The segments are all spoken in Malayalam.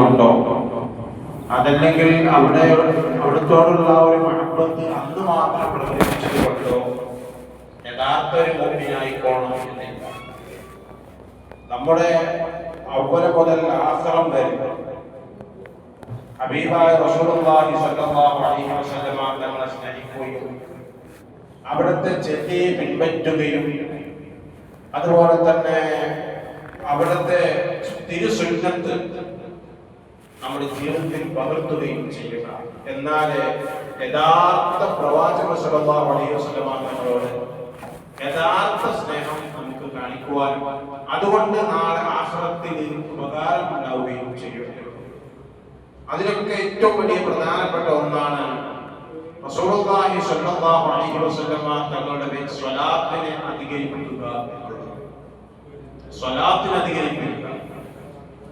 കൊണ്ടോ അതല്ലെങ്കിൽ അവിടെ അവിടത്തോടുള്ള ഒരു മഹബത്ത് അന്ന് മാത്രം പ്രകടിപ്പിച്ചുകൊണ്ടോ? യഥാർത്ഥ ഒരു മോഹിനിയായിക്കോണം എന്നില്ല നമ്മുടെ അവല മുതൽ ആശ്രമം വരെ ഹബീബായ റസൂലുള്ളാഹി സ്വല്ലല്ലാഹു അലൈഹി വസല്ലം തങ്ങളെ സ്നേഹിക്കുകയും അവിടുത്തെ ചെത്തിയെ പിൻപറ്റുകയും അതുപോലെ തന്നെ അവിടുത്തെ തിരുസുന്നത്ത് നമ്മുടെ ജീവിതത്തിൽ പകർത്തുകയും ചെയ്യുക എന്നാൽ യഥാർത്ഥ പ്രവാചക തങ്ങളോട് യഥാർത്ഥ സ്നേഹം നമുക്ക് കാണിക്കുവാനും അതുകൊണ്ട് നാളെ ആശ്രമത്തിൽ ഉപകാരം ഉണ്ടാവുകയും ചെയ്യും. അതിനൊക്കെ ഏറ്റവും വലിയ പ്രധാനപ്പെട്ട ഒന്നാണ് തങ്ങളുടെ സ്വലാത്തിനെ അധികരിപ്പിക്കുക. സ്വലാത്തിനെ അധികരിപ്പിക്കുക.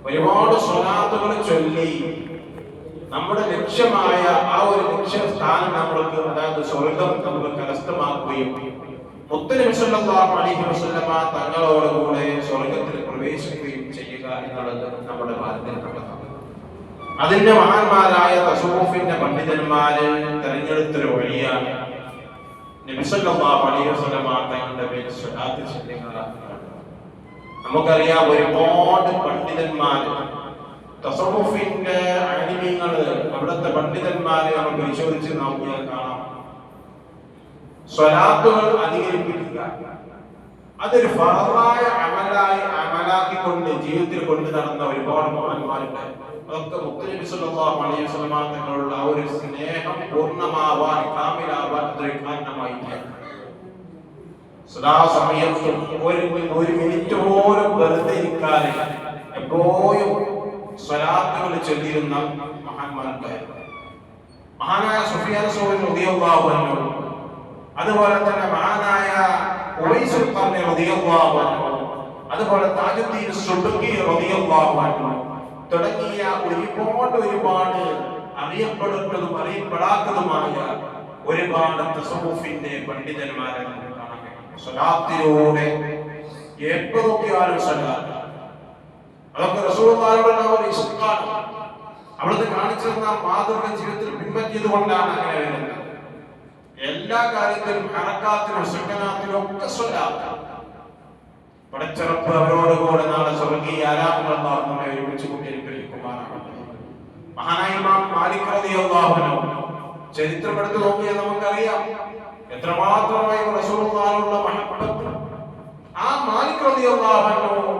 ഒരുപാട് സ്വലാത്തുകൾ ചൊല്ലി. നമ്മുടെ ലക്ഷ്യമായ ആ ഒരു ലക്ഷ്യ സ്ഥാനം നമ്മൾക്ക് അതായത് സ്വർഗം നമുക്ക് കരസ്ഥമാക്കുകയും അലൈഹി വസല്ലമ തങ്ങളോടുകൂടെ സ്വർഗത്തിൽ പ്രവേശിക്കുകയും ചെയ്യുക എന്നുള്ളത് നമ്മുടെ ബാധ്യതപ്പെട്ടതാണ് അതിന്റെ മഹാന്മാരായ തസൂഫിന്റെ പണ്ഡിതന്മാര് തെരഞ്ഞെടുത്തൊരു വഴിയാണ്. അലൈഹി വസല്ലമ തങ്ങളുടെ പേര് ചെല്ലുക നമുക്കറിയാം ഒരുപാട് പണ്ഡിതന്മാര്. തസവുഫിന്റെ അണിമീങ്ങൾ അവിടുത്തെ പണ്ഡിതന്മാരെ നമ്മൾ പരിശോധിച്ച് നോക്കിയാൽ കാണാം. സ്വലാത്തുകൾ അധികരിപ്പിക്കുക. അതൊരു ഫറായ അമലായി അമലാക്കിക്കൊണ്ട് ജീവിതത്തിൽ കൊണ്ടു നടന്ന ഒരുപാട് മഹാന്മാരുണ്ട്. അതൊക്കെ മുത്തനബി സല്ലല്ലാഹു അലൈഹി വസല്ലം തങ്ങളുള്ള ആ ഒരു സ്നേഹം പൂർണമാവാൻ കാമിലാവാൻ അതൊരു കാരണമായിട്ടാണ് സദാസമയത്തും ഒരു ഒരു മിനിറ്റ് പോലും വെറുതെ ഇരിക്കാതെ എപ്പോഴും സ്വലാത്തുകൾ ചൊല്ലിയിരുന്ന മഹാന്മാരുണ്ടായിരുന്നു. മഹാനായ സുഫിയാൻ റളിയല്ലാഹു അൻഹു അതുപോലെ തന്നെ മഹാനായ ഉവൈസുൽ ഖർനി റളിയല്ലാഹു അതുപോലെ താജുദ്ദീൻ സുഡുക്കി അൻഹു തുടങ്ങിയ ഒരുപാട് ഒരുപാട് അറിയപ്പെടുന്നതും അറിയപ്പെടാത്തതുമായ ഒരുപാട് തസവുഫിന്റെ പണ്ഡിതന്മാരെ നമുക്ക് സ്വലാത്തിലൂടെ എപ്പോ നോക്കിയാലും സ്വലാത്ത് അതൊക്കെ റസൂലുള്ളാഹിയുടെ ഒരു ഇഷ്ടാണ് അവിടുന്ന് കാണിച്ചിരുന്ന മാതൃക ജീവിതത്തിൽ പിൻപറ്റിയത് കൊണ്ടാണ് അങ്ങനെ വരുന്നത്. എല്ലാ കാര്യത്തിലും കണക്കാത്തിലും സുഖനാത്തിലും ഒക്കെ സ്വലാത്ത് പടച്ചിറപ്പ് അവരോട് കൂടെ നാളെ സ്വർഗീയ ആരാമങ്ങൾ നമ്മെ ഒരുമിച്ച് കൊണ്ടിരിക്കുമാറാണ് മഹാനായ മാലിക് റളിയല്ലാഹു അൻഹു ചരിത്രമെടുത്ത് നോക്കിയാൽ നമുക്കറിയാം. എത്രമാത്രമായി റസൂലുള്ളാഹിയുള്ള മഹബ്ബത്ത് ആ മാലിക് റളിയല്ലാഹു അൻഹു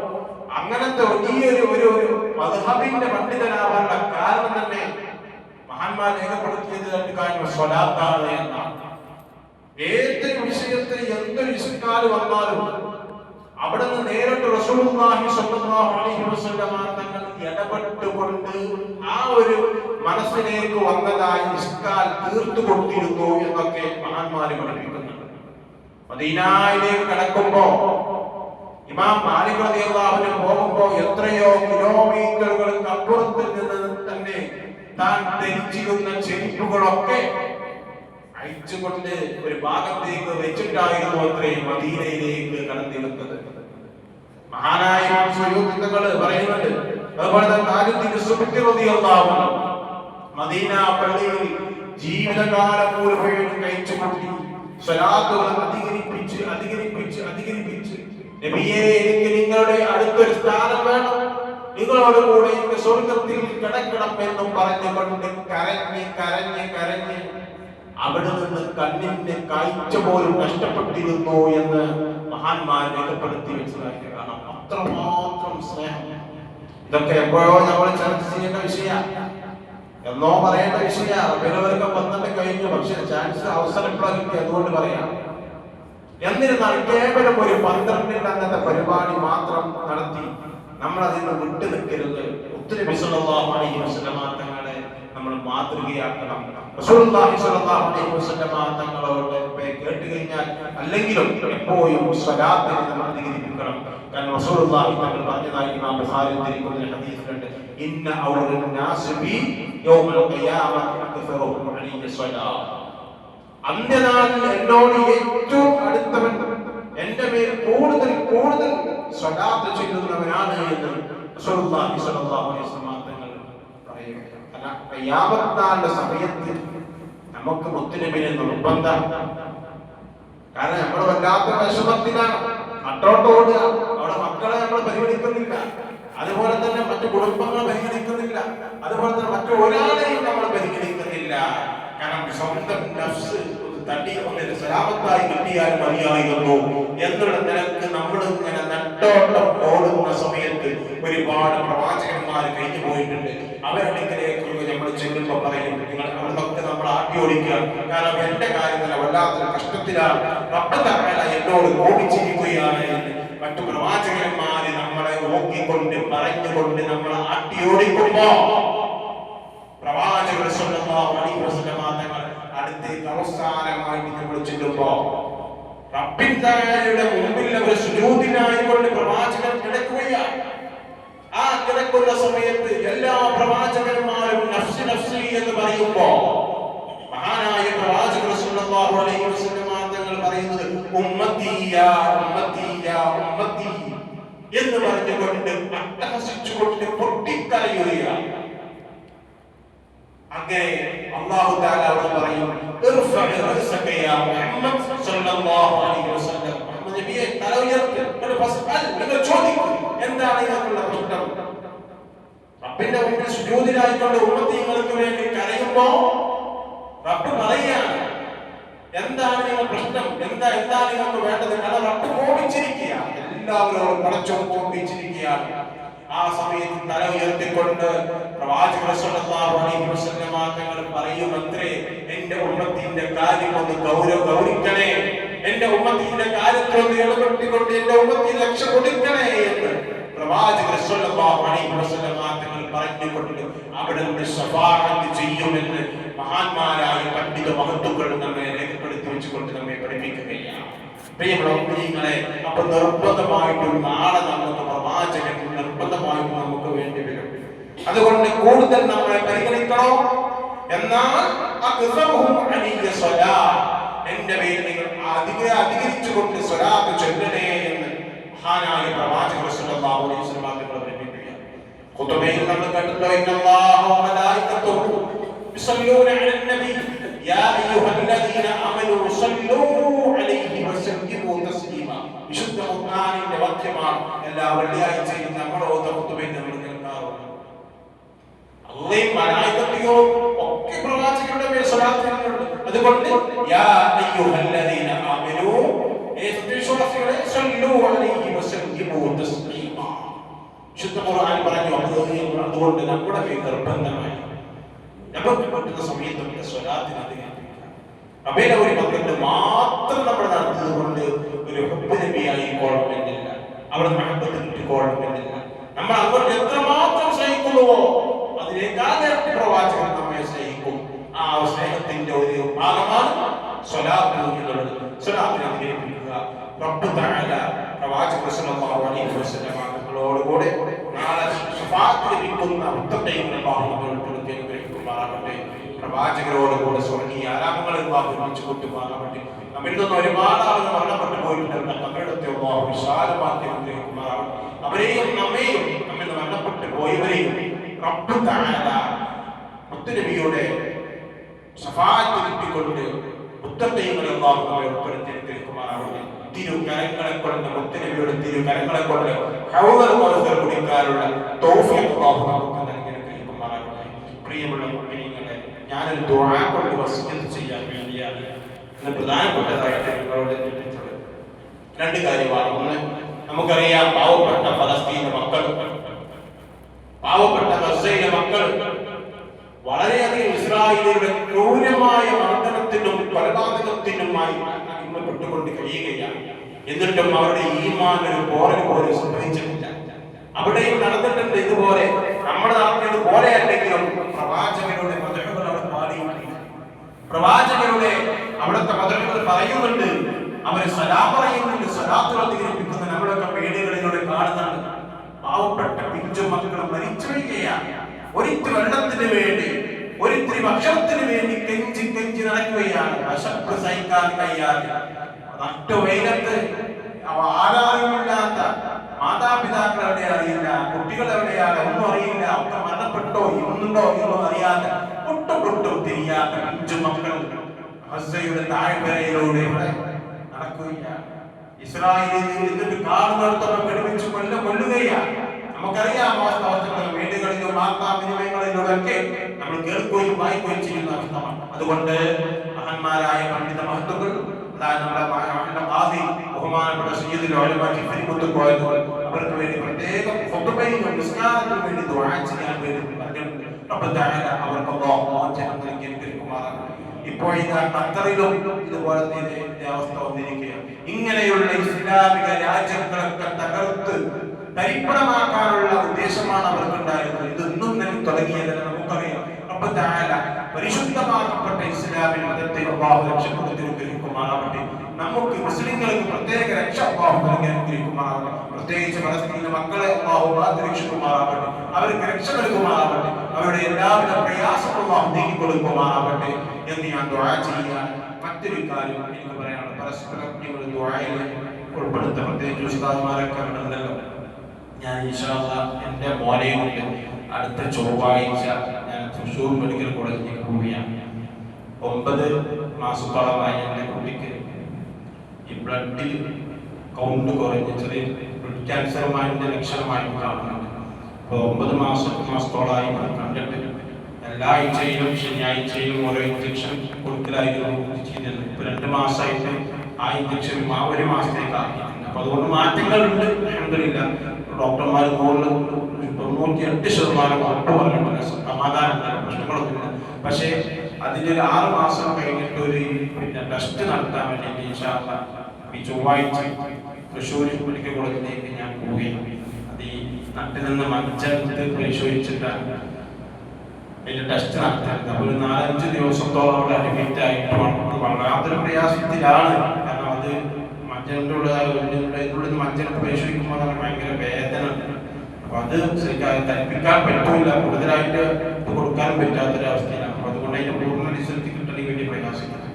അങ്ങനത്തെ ഒരു ഒരു മദ്ഹബിന്റെ പണ്ഡിതനാവാനുള്ള കാരണം തന്നെ മഹാന്മാർ രേഖപ്പെടുത്തിയത് രണ്ട് കാര്യം സ്വലാത്താണ് എന്നാണ്. ഏതൊരു വിഷയത്തിൽ എന്തൊരു ഇസ്കാൽ വന്നാലും അവിടെ നിന്ന് നേരിട്ട് തങ്ങൾ ഇടപെട്ടുകൊണ്ട് ആ ഒരു മനസ്സിലേക്ക് വന്നതായി ഇസ്കാൽ തീർത്തു കൊടുത്തിരുന്നു എന്നൊക്കെ മഹാന്മാര് പഠിപ്പിക്കുന്നുണ്ട്. മദീനായിലേക്ക് കടക്കുമ്പോ ഇമാം മാലിക് റളിയല്ലാഹുവിന് പോകുമ്പോ എത്രയോ കിലോമീറ്ററുകൾക്ക് അപ്പുറത്ത് നിന്ന് തന്നെ താൻ ധരിച്ചിരുന്ന ചെരുപ്പുകളൊക്കെ അയച്ചുകൊണ്ട് ഒരു ഭാഗത്തേക്ക് വെച്ചിട്ടായിരുന്നു അത്രേ മദീനയിലേക്ക് കടന്നിരുന്നത്. മഹാനായ സുയൂത്തി പറയുന്നുണ്ട് അതുപോലെ തന്നെ മദീന പള്ളിയിൽ ജീവിതകാലം മുഴുവൻ കഴിച്ചു കൂട്ടി സ്വലാത്തുകൾ അധികരിപ്പിച്ച് അധികരിപ്പിച്ച് അധികരിപ്പിച്ച്. നബിയെ എനിക്ക് നിങ്ങളുടെ അടുത്തൊരു സ്ഥാനം വേണം. നിങ്ങളോട് കൂടെ എനിക്ക് സ്വർഗത്തിൽ കിടക്കണം എന്നും പറഞ്ഞുകൊണ്ട് കരഞ്ഞ് കരഞ്ഞ് കരഞ്ഞ് അവിടെ നിന്ന് കണ്ണിന്റെ കാഴ്ച പോലും നഷ്ടപ്പെട്ടിരുന്നു എന്ന് മഹാന്മാർ രേഖപ്പെടുത്തി വെച്ചതായിട്ട് കാണാം. അത്രമാത്രം സ്നേഹം. ഇതൊക്കെ എപ്പോഴോ നമ്മൾ ചർച്ച ചെയ്യേണ്ട വിഷയ എന്നോ പറയേണ്ട വിഷയ വിലവരൊക്കെ പന്ത്രണ്ട് കഴിഞ്ഞു. പക്ഷെ ചാൻസ് അവസരം കിട്ടി അതുകൊണ്ട് പറയാം. എന്നിരുന്നാൽ കേവലം ഒരു പന്ത്രണ്ടിന്റെ അങ്ങനത്തെ പരിപാടി മാത്രം നടത്തി നമ്മൾ അതിൽ നിന്ന് വിട്ടു നിൽക്കരുത് ഒത്തിരി തങ്ങളെ നമ്മൾ മാതൃകയാക്കണം. തങ്ങളോട് കേട്ട് കഴിഞ്ഞാൽ അല്ലെങ്കിലും എപ്പോഴും സ്വലാത്തിനെ നമ്മൾ അധികരിപ്പിക്കണം റസൂലുള്ളാഹി തങ്ങൾ പറഞ്ഞതായി ഇമാം ബുഖാരി ഉദ്ധരിക്കുന്ന ഹദീസിലുണ്ട്. ഇന്ന ഔറൽ നാസ് ബി യൗമൽ ഖിയാമത്തി അക്സറുഹും അലൈഹി സ്വലാത്ത് എന്നോട് ഏറ്റവും അടുത്തവൻ എന്റെ മേൽ കൂടുതൽ കൂടുതൽ സ്വലാത്ത് ചെയ്യുന്നവനാണ് എന്ന് റസൂലുള്ളാഹി സ്വല്ലല്ലാഹു അലൈഹി വസല്ലം തങ്ങൾ യാപത്താന്റെ സമയത്ത് നമുക്ക് മുത്തുനബിനെ നിർബന്ധം. കാരണം നമ്മൾ വല്ലാത്ത വിഷമത്തിലാണ്. മറ്റോട്ട് ഓടുക. അവിടെ മക്കളെ നമ്മൾ പരിഗണിക്കുന്നില്ല. അതുപോലെ തന്നെ മറ്റു കുടുംബങ്ങൾ പരിഗണിക്കുന്നില്ല. അതുപോലെ തന്നെ മറ്റു ഒരാളെയും നമ്മൾ പരിഗണിക്കുന്നില്ല. കാരണം സ്വന്തം നഫ്സ് ഒന്ന് സലാമത്തായി കിട്ടിയാൽ മതിയായിരുന്നു. എന്നുള്ള നിലയ്ക്ക് നമ്മൾ ഇങ്ങനെ നട്ടോട്ടം ഓടുന്ന സമയത്ത് ഒരുപാട് പ്രവാചകന്മാർ കഴിഞ്ഞു പോയിട്ടുണ്ട്. അവരടുക്കലേക്ക് നമ്മൾ ചെല്ലുമ്പോൾ പറയും നിങ്ങൾ അവരുടെ നമ്മൾ ആട്ടി ഓടിക്കുക കാരണം എന്റെ കാര്യത്തിൽ വല്ലാത്തൊരു കഷ്ടത്തിലാണ്. റബ്ബത്തറ എന്നോട് കോപിച്ചിരിക്കുകയാണ് എന്ന്. മറ്റു പ്രവാചകന്മാര് നമ്മളെ നോക്കിക്കൊണ്ട് പറഞ്ഞുകൊണ്ട് നമ്മൾ ആട്ടി ഓടിക്കുമ്പോ പ്രവാചകർ സ്വല്ലല്ലാഹു അലൈഹി വസല്ലമ തങ്ങൾ അടുത്തേക്ക് അവസാനമായിട്ട് നമ്മൾ ചെല്ലുമ്പോ റബ്ബിന്റെ മുമ്പിൽ അവർ സുജൂദിനായിക്കൊണ്ട് പ്രവാചകൻ കിടക്കുകയാണ്. ആ കിടക്കുന്ന സമയത്ത് എല്ലാ പ്രവാചകന്മാരും നഫ്സി നഫ്സി എന്ന് പറയുമ്പോ മഹാനായ പ്രവാചകർ സല്ലല്ലാഹു അലൈഹി വസല്ലം തങ്ങൾ പറയുന്നത് ഉമ്മത്തി യാ ഉമ്മത്തി യാ ഉമ്മത്തി എന്ന് പറഞ്ഞുകൊണ്ട് അട്ടഹസിച്ചുകൊണ്ട് പൊട്ടിക്കരയുകയാണ്. ഉയർത്ത് അള്ളാഹു താല അവിടെ പറയും എന്താണ് ഇതിനുള്ള പ്രശ്നം? റബ്ബിന്റെ മുമ്പിൽ സുജൂദിലായിക്കൊണ്ട് ഉമ്മത്തീങ്ങൾക്ക് വേണ്ടി കരയുമ്പോ റബ്ബ് പറയാണ് എന്താണ് നിങ്ങൾ പ്രശ്നം? എന്താ എന്താ നിങ്ങൾക്ക് വേണ്ടത്? കാരണം റബ്ബ് കോപിച്ചിരിക്കുക എല്ലാവരോടും പടച്ചോ കോപിച്ചിരിക്കുകയാണ് ആ സമയത്ത് തല ഉയർത്തിക്കൊണ്ട് പ്രവാചക തങ്ങൾ പറയുമത്രേ എന്റെ ഉമ്മത്തിന്റെ കാര്യം ഒന്ന് ഗൗരവ ഗൗരിക്കണേ. എന്റെ ഉമ്മത്തിന്റെ കാര്യത്തിൽ ഒന്ന് ഇടപെട്ടുകൊണ്ട് എന്റെ ഉമ്മത്തിന് രക്ഷ കൊടുക്കണേ എന്ന് പ്രവാചക തങ്ങൾ പറഞ്ഞുകൊണ്ട് അവിടെ നിന്ന് ശഫാഅത്ത് ചെയ്യുമെന്ന് മഹാന്മാരായ പണ്ഡിത മഹത്തുക്കൾ നമ്മെ രേഖപ്പെടുത്തി വെച്ചുകൊണ്ട് നമ്മെ പഠിപ്പിക്കുകയാണ്. പ്രിയമുള്ള അപ്പൊ നിർബന്ധമായിട്ടൊരു നാളെ നമുക്ക് പ്രവാചകൻ നിർബന്ധമായും നമുക്ക് വേണ്ടി വരും. അതുകൊണ്ട് കൂടുതൽ നമ്മളെ പരിഗണിക്കണോ? എന്നാൽ. എന്റെ പേരിൽ നിങ്ങൾ അധിക അധികരിച്ചുകൊണ്ട് സ്വലാത്ത് ചൊല്ലണേ എന്ന് മഹാനായ പ്രവാചകർ സല്ലല്ലാഹു അലൈഹി ഖുതുബയിൽ നമ്മൾ യാ അയ്യുഹല്ലദീന ആമനൂ സല്ലൂ വാക്യമാണ് എല്ലാ വെള്ളിയാഴ്ചയും നമ്മൾ ഓതുന്ന ഖുതുബയിൽ നമ്മൾ കേൾക്കാറുണ്ട് അള്ളയും മലായികത്തെയോ ഒക്കെ പ്രവാചകരുടെ മേൽ സ്വലാത്ത് ചെയ്യുന്നുണ്ട് അതുകൊണ്ട് യാ അയ്യുഹല്ലദീന ആമനൂ ഏ സത്യവിശ്വാസികളെ സല്ലൂ അലൈഹി വസല്ലിമു തസ്ലീമ. വിശുദ്ധ ഖുർആൻ പറഞ്ഞു അത് അതുകൊണ്ട് നമ്മുടെ മേൽ നിർബന്ധമായി നമുക്ക് പറ്റുന്ന സമയത്തൊക്കെ സ്വലാത്തിന് അധികം അബേല ഒരു പന്ത്രണ്ട് മാത്രം അവിടെ മഹബത്ത് കിട്ടിക്കൊള്ളണമെന്നില്ല നമ്മൾ അങ്ങോട്ട് എത്രമാത്രം സ്നേഹിക്കുന്നുവോ അതിനേക്കാൾ ഇരട്ടി പ്രവാചകൻ നമ്മെ സ്നേഹിക്കും ആ സ്നേഹത്തിന്റെ ഒരു ഭാഗമാണ് സ്വലാത്ത് എന്നുള്ളത് സ്വലാത്തിനെ അധികരിപ്പിക്കുക റബ്ബ് തആല പ്രവാചകർ സല്ലല്ലാഹു അലൈഹി വസല്ലം തങ്ങളോടുകൂടെ നാളെ ശഫാഅത്ത് ലഭിക്കുന്ന ഉത്തമയും അല്ലാഹു നമ്മൾ ഉൾപ്പെടുത്തി അനുഗ്രഹിക്കുമാറാകട്ടെ പ്രവാചകരോട് കൂടെ സ്വർഗീയ ആരാമങ്ങളിൽ ഒരുമിച്ച് കൊണ്ടുപോകാറാകട്ടെ നമ്മിൽ നിന്ന് ഒരുപാട് ആളുകൾ മരണപ്പെട്ടു പോയിട്ടുണ്ട്. അല്ലാഹു വിശാലമാക്കി അനുഗ്രഹിക്കുമാറാകട്ടെ അവരെയും നമ്മെയും നമ്മിൽ മരണപ്പെട്ടു പോയവരെയും റബ്ബ് മുത്തുനബിയുടെ ശഫാഅത്ത് കിട്ടിക്കൊണ്ട് നമ്മെ ഉൾപ്പെടുത്തി അനുഗ്രഹിക്കുമാറാകട്ടെ തിരുകരങ്ങളെ കൊണ്ട് തിരു കരങ്ങളെ കൊണ്ട് ഹൗദർ കുടിക്കാനുള്ള നമുക്ക് കൊണ്ട് വസിയത്ത് ചെയ്യാൻ വേണ്ടിയാണ്. എന്ന പ്രധാനപ്പെട്ടതായിട്ട് നിങ്ങളോട് ചിന്തിച്ചത് രണ്ട് കാര്യമാണ്. ഒന്ന് നമുക്കറിയാം പാവപ്പെട്ട ഫലസ്തീന മക്കൾ പാവപ്പെട്ട ഗസയിലെ മക്കൾ വളരെയധികം ഇസ്രായേലിയുടെ ക്രൂരമായ മർദ്ദനത്തിനും കൊലപാതകത്തിനുമായി അടിമപ്പെട്ടുകൊണ്ട് കഴിയുകയാണ്. എന്നിട്ടും അവരുടെ ഈമാൻ ഒരു പോറൽ പോലും സംഭവിച്ചിട്ടില്ല. അവിടെയും നടന്നിട്ടുണ്ട് ഇതുപോലെ. നമ്മുടെ നടത്തിയത് പോലെ അല്ലെങ്കിലും പ്രവാചകരുടെ പ്രവാചകരുടെ അവിടുത്തെ പദവികൾ പറയുന്നുണ്ട് അവർ സലാ പറയുന്നുണ്ട് സലാത്തുകൾ അധികരിപ്പിക്കുന്ന. നമ്മളൊക്കെ വീടുകളിലൂടെ കാണുന്നുണ്ട്. പാവപ്പെട്ട പിഞ്ചു മക്കൾ മരിച്ചൊഴിക്കുകയാണ് ഒരിത്തിരി വെള്ളത്തിന് വേണ്ടി ഒരിത്തിരി ഭക്ഷണത്തിന് വേണ്ടി കെഞ്ചി കെഞ്ചി നടക്കുകയാണ്. അശപ്പ് സഹിക്കാൻ കഴിയാതെ നട്ടുവെയിലത്ത് അവ ആരാരുമില്ലാത്ത മാതാപിതാക്കൾ എവിടെ അറിയില്ല കുട്ടികൾ എവിടെയാണ് ഒന്നും അറിയില്ല ഒക്കെ മരണപ്പെട്ടോ ഇന്നുണ്ടോ എന്നോ അറിയാതെ. ഒട്ടും തിരിയാത്ത അഞ്ചു മക്കൾ ഹസ്സയുടെ താഴ്വരയിലൂടെ നടക്കുകയില്ല. ഇസ്രായേലിൽ എന്നിട്ട് കാണുന്നിടത്തോളം വെടിവെച്ച് കൊല്ല കൊല്ലുകയാണ് നമുക്കറിയാം വാസ്തവത്തിൽ വീടുകളിലും വാർത്താവിനിമയങ്ങളിലൂടെയൊക്കെ നമ്മൾ കേൾക്കുകയും വായിക്കുകയും ചെയ്യുന്ന അർത്ഥമാണ് അതുകൊണ്ട് മഹാന്മാരായ പണ്ഡിത മഹത്തുക്കൾ ബഹുമാനപ്പെട്ട അവർക്ക് വേണ്ടി പ്രത്യേകം വേണ്ടി ചെയ്യാൻ വേണ്ടി അവർക്ക് മോചനം നൽകി അനുഗ്രഹിക്കുമാറാകട്ടെ ഇപ്പോൾ ഇതാ ഖത്തറിലും ഇതുപോലത്തെ ഇതേ അവസ്ഥ വന്നിരിക്കുകയാണ്. ഇങ്ങനെയുള്ള ഇസ്ലാമിക രാജ്യങ്ങളൊക്കെ തകർത്ത് തരിപ്പണമാക്കാനുള്ള ഉദ്ദേശമാണ് അവർക്കുണ്ടായിരുന്നത്. ഇതൊന്നും തന്നെ തുടങ്ങിയതെന്ന് നമുക്കറിയാം. പരിശുദ്ധമാക്കപ്പെട്ട ഇസ്ലാമിക മതത്തെ അള്ളാഹു രക്ഷപ്പെടുത്തി അനുഗ്രഹിക്കുമാറാവട്ടെ നമുക്ക് മുസ്ലിങ്ങൾക്ക് പ്രത്യേക രക്ഷ അള്ളാഹു നൽകി അനുഗ്രഹിക്കുമാറാവട്ടെ പ്രത്യേകിച്ച് ഫലസ്തീന മക്കളെ അള്ളാഹു കാത്തു രക്ഷിക്കുമാറാവട്ടെ അവർക്ക് രക്ഷ നൽകുമാറാവട്ടെ. അവരുടെ എല്ലാവിധ പ്രയാസങ്ങളും അള്ളാഹു നീക്കി കൊടുക്കുമാറാവട്ടെ എന്ന് ഞാൻ ദ്വാര ചെയ്യാൻ മറ്റൊരു കാര്യം എനിക്ക് പറയാനുള്ളത് പരസ്പരം ഞങ്ങൾ ദുആയിൽ ഉൾപ്പെടുത്ത പ്രത്യേകിച്ച് ഉസ്താദ്മാരൊക്കെ ഉണ്ടല്ലോ ഞാൻ ഇൻഷാല്ല എന്റെ മോനെയും അടുത്ത ചൊവ്വാഴ്ച ഞാൻ തൃശ്ശൂർ മെഡിക്കൽ കോളേജിലേക്ക് പോവുകയാണ്. ഒമ്പത് മാസത്തോളമായി എന്റെ കുട്ടിക്ക് ഈ ബ്ലഡിൽ കൗണ്ട് കുറഞ്ഞ് ചെറിയ ബ്ലഡ് ക്യാൻസറുമായിട്ട് ലക്ഷണമായിട്ട് കാണുന്നുണ്ട് അപ്പോൾ ഒമ്പത് മാസം മാസത്തോളമായി ഞാൻ കണ്ടിട്ട് എല്ലാ ആഴ്ചയിലും ശനിയാഴ്ചയിലും ഓരോ ഇഞ്ചക്ഷൻ കൊടുക്കലായിരുന്നു ചെയ്തിരുന്നത് ഇപ്പൊ രണ്ട് മാസമായിട്ട് ആ ഇഞ്ചക്ഷൻ ആ ഒരു മാസത്തേക്ക് ആക്കിയിട്ടുണ്ട്. അപ്പൊ അതുകൊണ്ട് മാറ്റങ്ങളുണ്ട് അൽഹംദുലില്ലാ. ഡോക്ടർമാർ കൂടുതൽ തൊണ്ണൂറ്റി എട്ട് ശതമാനം ഉറപ്പ് പറഞ്ഞിട്ടുണ്ട് സമാധാനം പ്രശ്നങ്ങളൊന്നുമില്ല. പക്ഷേ അതിന്റെ ഒരു ആറ് മാസം കഴിഞ്ഞിട്ട് ഒരു പിന്നെ ടെസ്റ്റ് നടത്താൻ വേണ്ടി ചൊവ്വാഴ്ച തൃശ്ശൂർ മെഡിക്കൽ കോളേജിലേക്ക് ഞാൻ പോവുകയാണ്. അത് ഈ നട്ടിൽ നിന്ന് മജ്ജെടുത്ത് പരിശോധിച്ചിട്ട് അതിന്റെ ടെസ്റ്റ് നടത്തുന്നത് അപ്പൊ ഒരു നാലഞ്ച് ദിവസത്തോളം അവിടെ അഡ്മിറ്റ് ആയിട്ട് വല്ലാത്തൊരു പ്രയാസത്തിലാണ്. കാരണം അത് മജ്ജന്റെ ഉള്ള ഇതിനുള്ളിൽ മജ്ജലിട്ട് പരിശോധിക്കുമ്പോൾ ഭയങ്കര വേദന. അപ്പൊ അത് ശരിക്കും തരിപ്പിക്കാൻ പറ്റൂല. കൂടുതലായിട്ട് ഇത് പറ്റാത്തൊരവസ്ഥയിലാണ്. അപ്പൊ അതുകൊണ്ട് അതിന്റെ പൂർണ റിസൾട്ട് വേണ്ടി പ്രയാസിക്കുന്നത്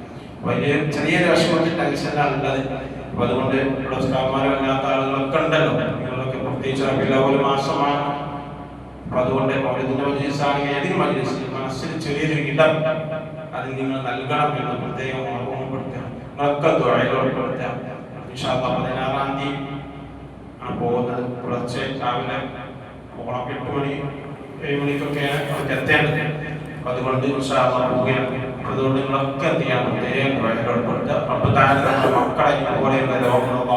വലിയ ചെറിയൊരു വിഷമത്തിൽ ടെൻഷനാണ് ഉള്ളത്. അപ്പൊ അതുകൊണ്ട് ഇവിടെ അല്ലാത്ത ആളുകളൊക്കെ ഉണ്ടല്ലോ. പ്രത്യേകിച്ച് റബില ഒരു മാസമാണ്. അതുകൊണ്ട് മൗലിദിന്റെ മജ്ലിസാണെങ്കിൽ ഏതൊരു മജ്ലിസിൽ മനസ്സിൽ ചെറിയൊരു ഇടം അത് നിങ്ങൾ നൽകണം എന്ന് പ്രത്യേകം ഓർമ്മപ്പെടുത്തുക നിങ്ങളൊക്കെ ഇൻഷാല്ലാ പതിനാറാം തീയതി ആണ് പോകുന്നത്. പുലർച്ചെ രാവിലെ ഓണം എട്ട് മണി ഏഴ് മണിക്കൊക്കെയാണ് അവർക്ക് എത്തേണ്ടത്. അതുകൊണ്ട് പോവുകയാണ്. അതുകൊണ്ട് നിങ്ങളൊക്കെ എന്ത് പ്രത്യേകം തൊഴിലുറപ്പെടുത്തുക അപ്പൊ താഴെ മക്കളെ ഇതുപോലെയുള്ള രോഗങ്ങളൊക്കെ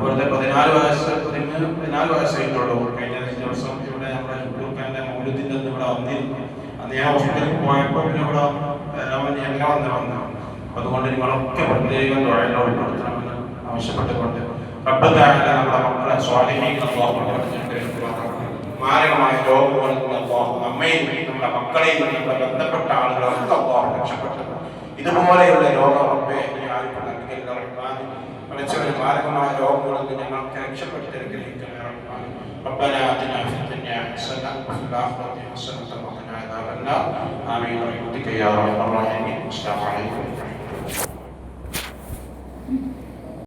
അതുപോലെ പതിനാല് വയസ്സ് പതിമൂന്ന് പതിനാല് വയസ്സായിട്ടുള്ളൂ. കഴിഞ്ഞ ദിവസം ഇവിടെ നമ്മുടെ ഷുക്കൂർഖാന്റെ മൗലത്തിന്റെ അന്ന് ഇവിടെ വന്നിരുന്നു. അന്ന് ഞാൻ ഹോസ്പിറ്റലിൽ പോയപ്പോൾ പിന്നെ ഇവിടെ എങ്ങനെ വന്ന് വന്നു അതുകൊണ്ട് നിങ്ങളൊക്കെ പ്രത്യേകം തൊഴിലോ ഉൾപ്പെടുത്തണമെന്ന് ആവശ്യപ്പെട്ടുകൊണ്ട് റബ്ബത്തായാലും നമ്മുടെ മക്കളെ സ്വാധീനിക്കുന്ന മാരകമായ അല്ലാഹു നമ്മയും നമ്മുടെ മക്കളെയും നമ്മുടെ ബന്ധപ്പെട്ട ആളുകളൊക്കെ രക്ഷപ്പെട്ടത് ഇതുപോലെയുള്ള രോഗം മനുഷ്യരുടെ മാരകമായ രോഗങ്ങളിൽ നിന്ന് ഞങ്ങൾക്ക് രക്ഷപ്പെടുത്തി അനുഗ്രഹിക്കണേ റഹ്മാൻ ربنا آتنا في الدنيا حسنة وفي الآخرة حسنة وقنا عذاب النار آمين برحمتك يا أرحم الراحمين السلام عليكم ورحمة الله